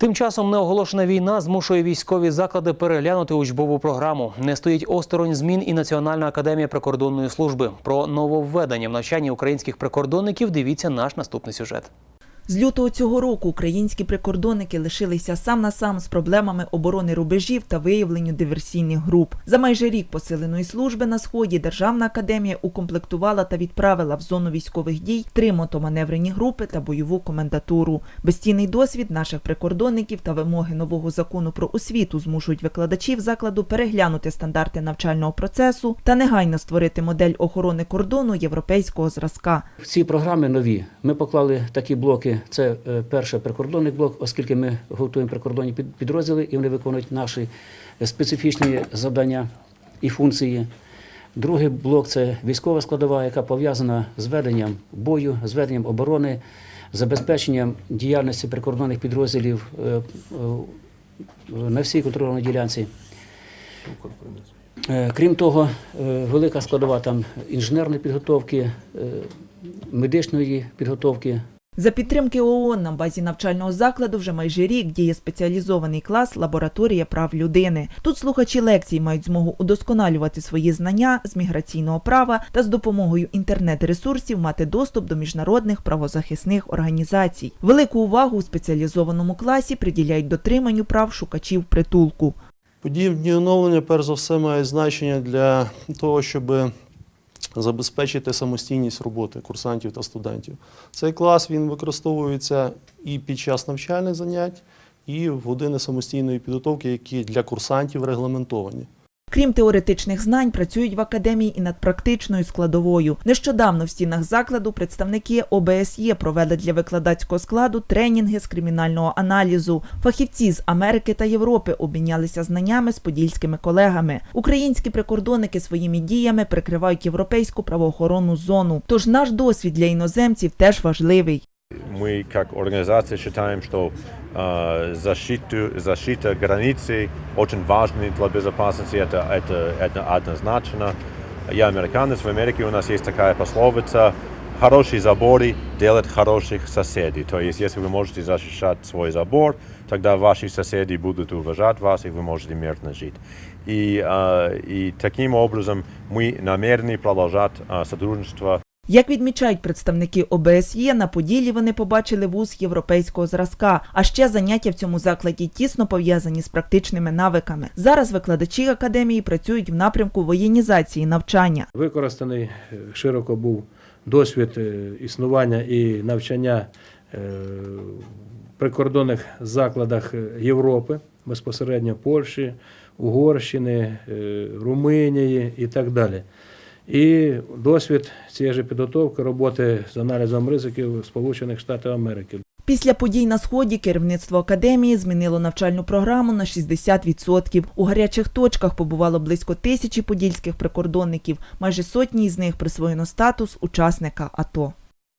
Тим часом неоголошена війна змушує військові заклади переглянути учбову програму. Не стоїть осторонь змін і Національна академія прикордонної служби. Про нововведення в навчанні українських прикордонників дивіться наш наступний сюжет. З лютого цього року українські прикордонники лишилися сам на сам з проблемами оборони рубежів та виявленню диверсійних груп. За майже рік посиленої служби на сході Державна академія укомплектувала та відправила в зону військових дій три мотоманеврені групи та бойову комендатуру. Безцінний досвід наших прикордонників та вимоги нового закону про освіту змушують викладачів закладу переглянути стандарти навчального процесу та негайно створити модель охорони кордону європейського зразка. В ці програми нові ми поклали такі блоки. Це е, перший прикордонний блок, оскільки ми готуємо прикордонні підрозділи і вони виконують наші е, специфічні завдання і функції. Другий блок це військова складова, яка пов'язана з веденням бою, з веденням оборони, забезпеченням діяльності прикордонних підрозділів е, на всій контрольній ділянці. Крім того, велика складова там інженерної підготовки, медичної підготовки. За підтримки ООН на базі навчального закладу вже майже рік діє спеціалізований клас Лабораторія прав людини. Тут слухачі лекцій мають змогу удосконалювати свої знання з міграційного права та з допомогою інтернет-ресурсів мати доступ до міжнародних правозахисних організацій. Велику увагу у спеціалізованому класі приділяють дотриманню прав шукачів притулку. Подібні оновлення, перш за все, мають значення для того, щоб забезпечити самостійність роботи курсантів та студентів. Цей клас він використовується і під час навчальних занять, і в години самостійної підготовки, які для курсантів регламентовані. Крім теоретичних знань, працюють в академії і над практичною складовою. Нещодавно в стінах закладу представники ОБСЄ провели для викладацького складу тренінги з кримінального аналізу. Фахівці з Америки та Європи обмінялися знаннями з подільськими колегами. Українські прикордонники своїми діями прикривають європейську правоохоронну зону. Тож наш досвід для іноземців теж важливий. Мы как организация считаем, что э, защиту, защита границы очень важна для безопасности. Это, это, это однозначно. Я американец, в Америке у нас есть такая пословица «Хорошие заборы делают хороших соседей». То есть, если вы можете защищать свой забор, тогда ваши соседи будут уважать вас, и вы можете мирно жить. И, э, и таким образом мы намерены продолжать э, сотрудничество як відмічають представники ОБСЄ, на Поділлі вони побачили вуз європейського зразка. А ще заняття в цьому закладі тісно пов'язані з практичними навиками. Зараз викладачі академії працюють в напрямку воєнізації навчання. Використаний е, широко був досвід е, існування і навчання е, прикордонних закладах Європи, безпосередньо Польщі, Угорщини, Румунії і так далі. І досвід цієї ж підготовки роботи з аналізом ризиків Сполучених Штатів Америки. Після подій на сході керівництво академії змінило навчальну програму на 60%. У гарячих точках побувало близько тисячі подільських прикордонників. Майже сотні з них присвоєно статус учасника АТО.